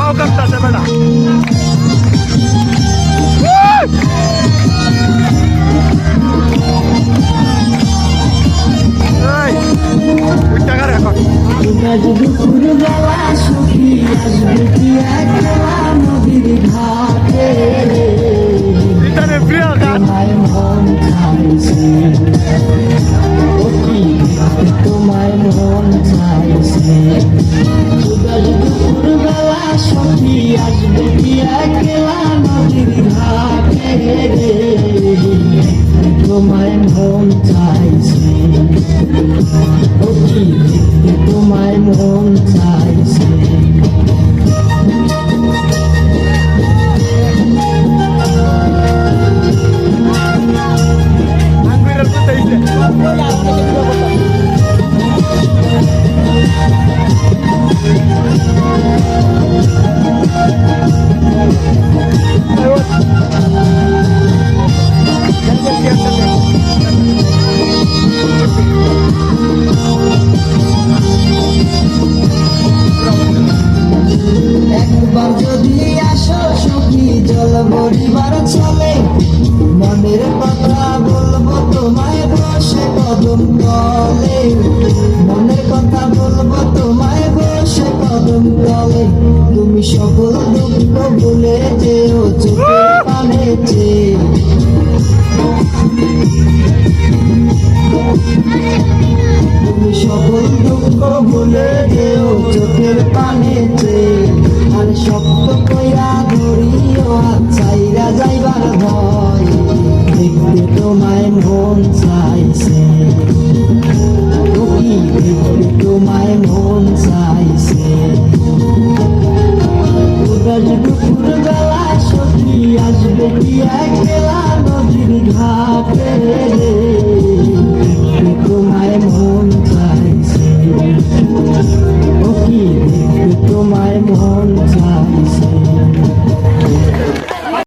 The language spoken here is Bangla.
পাও কাটতেছে বেটা। প্রিয় গান। সুখী আসবে কি একলা নদীর ঘাটে তোমায় মন চাইছে তোমায় মন চাইছে আঙ্গুরের যদি আসো সখী জল ভরিবার চলে। মনের কথা বলব তোমায় বসে কদম তলে। মনের কথা বলব তোমায় বসে কদম তলে। তুমি সকল দুঃখ ভুলে যেও চোখের পানে চেয়ে। তুমি সকল দুঃখ ভুলে যেও চোখের পানেতে আর শক্ত কইরা ধরিও চাইরা যাইবার ভয়। দেখতে তোমায় মন চাইছে my mom's not.